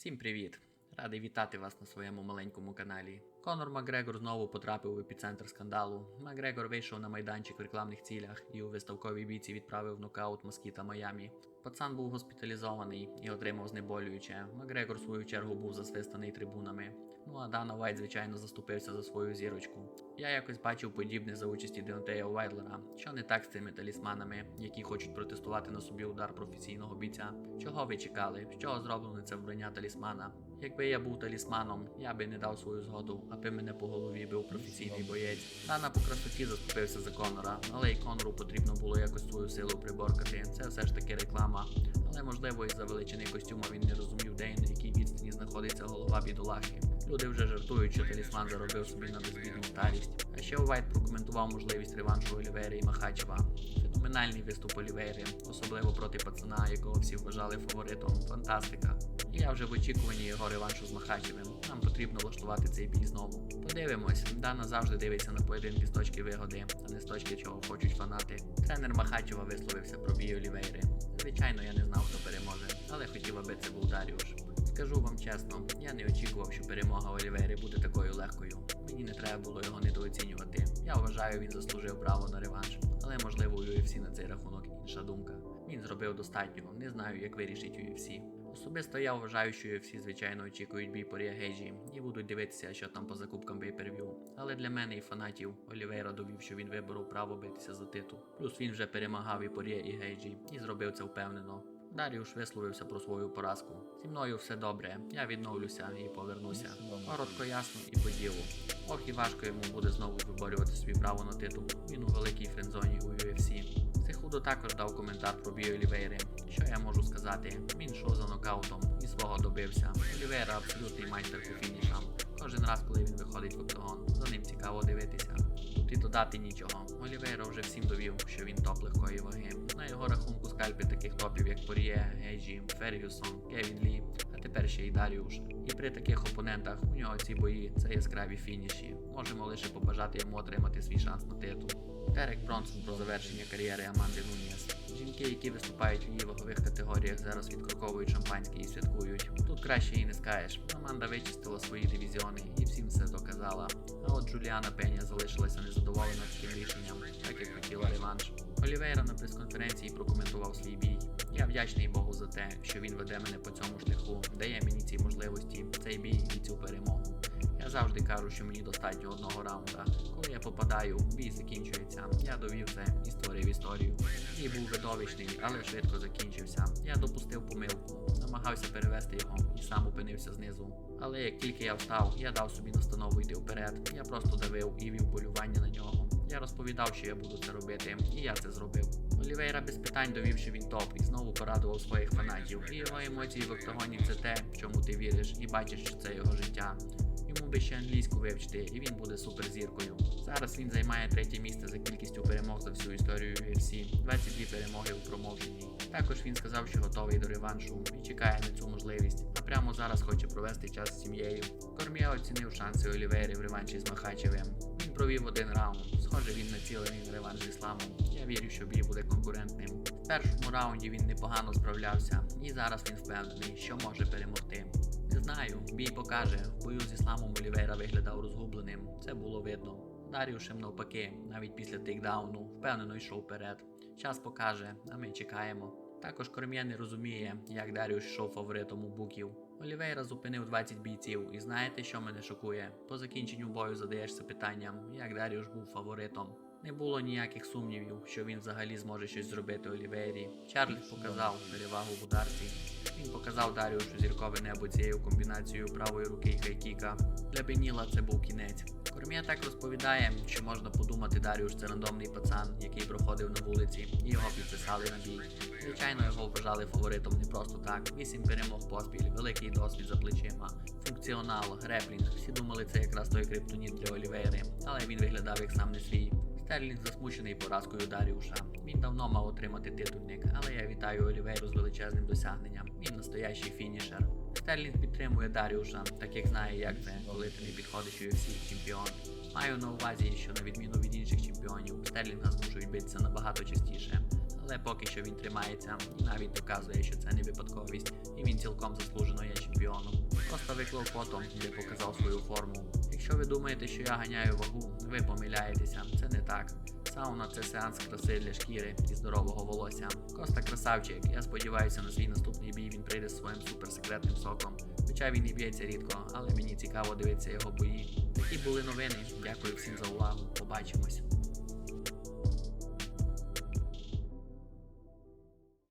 Всім привіт! Радий вітати вас на своєму маленькому каналі. Конор Макгрегор знову потрапив у епіцентр скандалу. Макгрегор вийшов на майданчик в рекламних цілях і у виставковій бійці відправив нокаут москіта Майамі. Пацан був госпіталізований і отримав знеболююче. Макгрегор, в свою чергу, був засвистаний трибунами. Ну а Дана Вайт, звичайно, заступився за свою зірочку. Я якось бачив подібне за участі Деонтея Вайдлера. Що не так з цими талісманами, які хочуть протестувати на собі удар професійного бійця? Чого ви чекали? З чого зроблене це вбрання талісмана? Якби я був талісманом, я би не дав свою згоду, аби мене по голові бив професійний боєць. Дана по красоті заступився за Конора, але й Конору потрібно було якось свою силу приборкати. Це все ж таки реклама. Але можливо із-за величини костюма він не розумів, де і на якій відстані знаходиться голова бідолашки. Люди вже жартують, що талісман заробив собі на безбідну старість. А ще Вайт прокоментував можливість реваншу Олівери і Махачева. Феноменальний виступ Олівери, особливо проти пацана, якого всі вважали фаворитом. Фантастика. І я вже в очікуванні його реваншу з Махачевим. Нам потрібно влаштувати цей бій знову. Подивимось, Дана завжди дивиться на поєдинки з точки вигоди, а не з точки чого хочуть фанати. Тренер Махачева висловився про бій Олівейри. Звичайно, я не знав, хто переможе, але хотів, аби це був Даріуш. Скажу вам чесно, я не очікував, що перемога Олівейри буде такою легкою. Мені не треба було його недооцінювати. Я вважаю, він заслужив право на реванш. Але можливо у UFC на цей рахунок інша думка. Він зробив достатньо, не знаю, як вирішить UFC. Особисто я вважаю, що UFC, звичайно, очікують бій по Гейджі і будуть дивитися, що там по закупкам pay-per-view. Але для мене і фанатів Олівейра довів, що він виборов право битися за титул. Плюс він вже перемагав і Порє, і Гейджі, і зробив це впевнено. Даріуш висловився про свою поразку. Зі мною все добре, я відновлюся і повернуся. Коротко, ясно і по ділу. Ох і важко йому буде знову виборювати свій право на титул. Він у великій френдзоні у UFC. Сехудо також дав коментар про бій Олівейри. Що я можу сказати? Він йшов за нокаутом і свого добився. Олівейра абсолютний майстер по фінішам. Кожен раз, коли він виходить в октагон, за ним цікаво дивитися. Тут і додати нічого. Олівейра вже всім довів, що він топ легкої ваги. На його рахунку скальпи таких топів, як Пор'є, Гейджі, Фергюсон, Кевін Лі, тепер ще й Даріуш. І при таких опонентах у нього ці бої це яскраві фініші. Можемо лише побажати йому отримати свій шанс на титул. Дерек Бронсон про завершення кар'єри Аманди Нуніас. Жінки, які виступають в її вагових категоріях, зараз відкроковують шампанське і святкують. Тут краще і не скажеш. Аманда вичистила свої дивізіони і всім все доказала. А от Джуліана Пеня залишилася незадоволена таким рішенням, так як хотіла реванш. Олівейра на прес-конференції прокоментував свій бій. Вдячний Богу за те, що він веде мене по цьому шляху, дає мені ці можливості, цей бій і цю перемогу. Я завжди кажу, що мені достатньо одного раунда. Коли я попадаю, бій закінчується. Я довів це і створив історію. Бій був видовищний, але швидко закінчився. Я допустив помилку, намагався перевести його і сам опинився знизу. Але як тільки я встав, я дав собі настанову йти вперед. Я просто давив і вів полювання на нього. Я розповідав, що я буду це робити, і я це зробив. Олівейра без питань довів, що він топ і знову порадував своїх фанатів. І його емоції в октагоні це те, в чому ти віриш, і бачиш, що це його життя. Йому би ще англійську вивчити, і він буде суперзіркою. Зараз він займає третє місце за кількістю перемог за всю історію UFC, 22 перемоги у промоушені. Також він сказав, що готовий до реваншу і чекає на цю можливість, а прямо зараз хоче провести час з сім'єю. Корм'є оцінив шанси Олівейри в реванші з Махачевим. Він провів один раунд. Схоже, він націлений на реванш з ісламом. Я вірю, що бій буде конкурентним. В першому раунді він непогано справлявся, і зараз він впевнений, що може перемогти. Не знаю, бій покаже. В бою з ісламом Олівейра виглядав розгубленим. Це було видно. Даріушем навпаки, навіть після тейкдауну, впевнено йшов вперед. Час покаже, а ми чекаємо. Також Корм'є не розуміє, як Даріуш йшов фаворитом у буків. Олівейра зупинив 20 бійців, і знаєте, що мене шокує? По закінченню бою задаєшся питанням, як Даріуш був фаворитом. Не було ніяких сумнівів, що він взагалі зможе щось зробити Олівейрі. Чарлі показав перевагу в ударці. Він показав Даріушу зіркове небо цією комбінацією правої руки і хайкіка. Для Беніла це був кінець. Корм'є так розповідає, що можна подумати, Даріуш це рандомний пацан, який проходив на вулиці, і його підписали на бій. Звичайно, його вважали фаворитом не просто так. Вісім перемог поспіль, великий досвід за плечима, функціонал, греплінг. Всі думали, це якраз той криптоніт для Олівейри, але він виглядав як сам не свій. Стерлінг засмучений поразкою Даріуша. Він давно мав отримати титульник, але я вітаю Олівейру з величезним досягненням. Він настоящий фінішер. Стерлінг підтримує Даріуша, так як знає, як це, коли ти не підходиш UFC чемпіон. Маю на увазі, що на відміну від інших чемпіонів, Стерлінга змушують битися набагато частіше. Але поки що він тримається і навіть доказує, що це не випадковість, і він цілком заслужено є чемпіоном. Просто виклав фото, де показав свою форму. Якщо ви думаєте, що я ганяю вагу, ви помиляєтеся, це не так. Сауна це сеанс краси для шкіри і здорового волосся. Коста красавчик. Я сподіваюся, на свій наступний бій він прийде з своїм суперсекретним соком. Хоча він і б'ється рідко, але мені цікаво дивитися його бої. Такі були новини. Дякую всім за увагу. Побачимось.